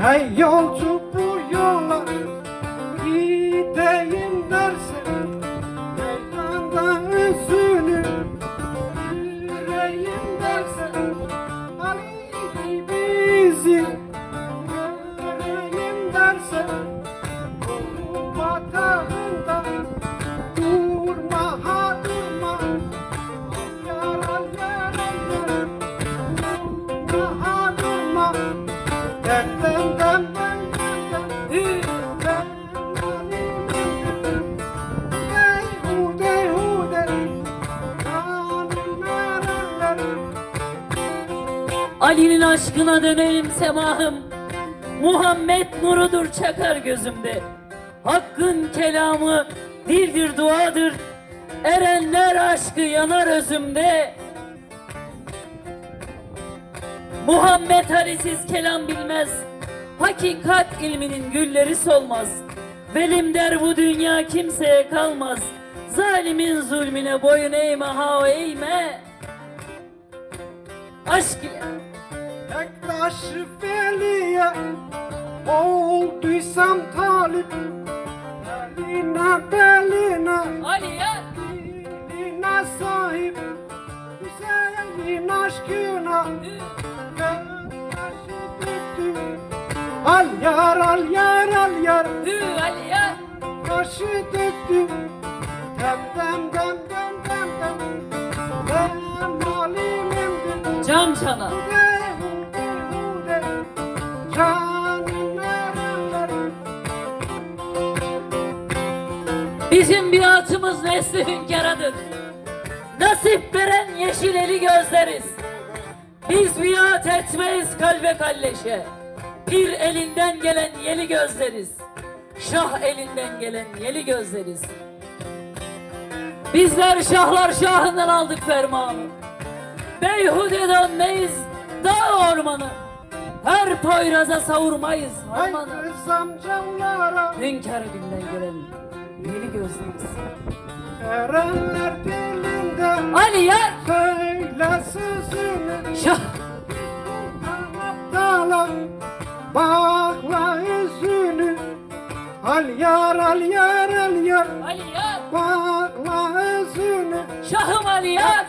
Hey yolcu bu yola gideyim dersen Meydanda üzünü yüreğim dersen Ali bizi göreyim dersen Bu batağında Ali'nin aşkına dönelim semahım. Muhammed nurudur çakar gözümde. Hakkın kelamı dildir duadır. Erenler aşkı yanar özümde. Muhammed Ali'siz kelam bilmez. Hakikat ilminin gülleri solmaz. Velim der bu dünya kimseye kalmaz. Zalimin zulmüne boyun eğme ha eğme. Aşk ile Bektaş Veli'ye olduysam talip Beline beline Ali'ye diline sahip Hüseyin aşkına Bektaş'ı Al yar al yar al yar. Hü Ali'ye Başı döktüm Dem dem dem dem dem dem. Ben halimimdir Cam cana Bizim biatımız nesli hünkâradır Nasip veren yeşil eli gözleriz. Biz biat etmeyiz kalbe kalleşe Bir elinden gelen yeli gözleriz. Şah elinden gelen yeli gözleriz. Bizler şahlar şahından aldık fermanı. Beyhude dönmeyiz dağ ormanı. Her poyraza savurmayız harmanı. Kız amcamlara Hünkâr günden gelen yeli gözleriz. Erenler dilinde Ali yer Söyle sözünü. Şah Bakla yüzünü Al yar al yar al yar. Ali yer Bakla yüzünü Şahım Ali yer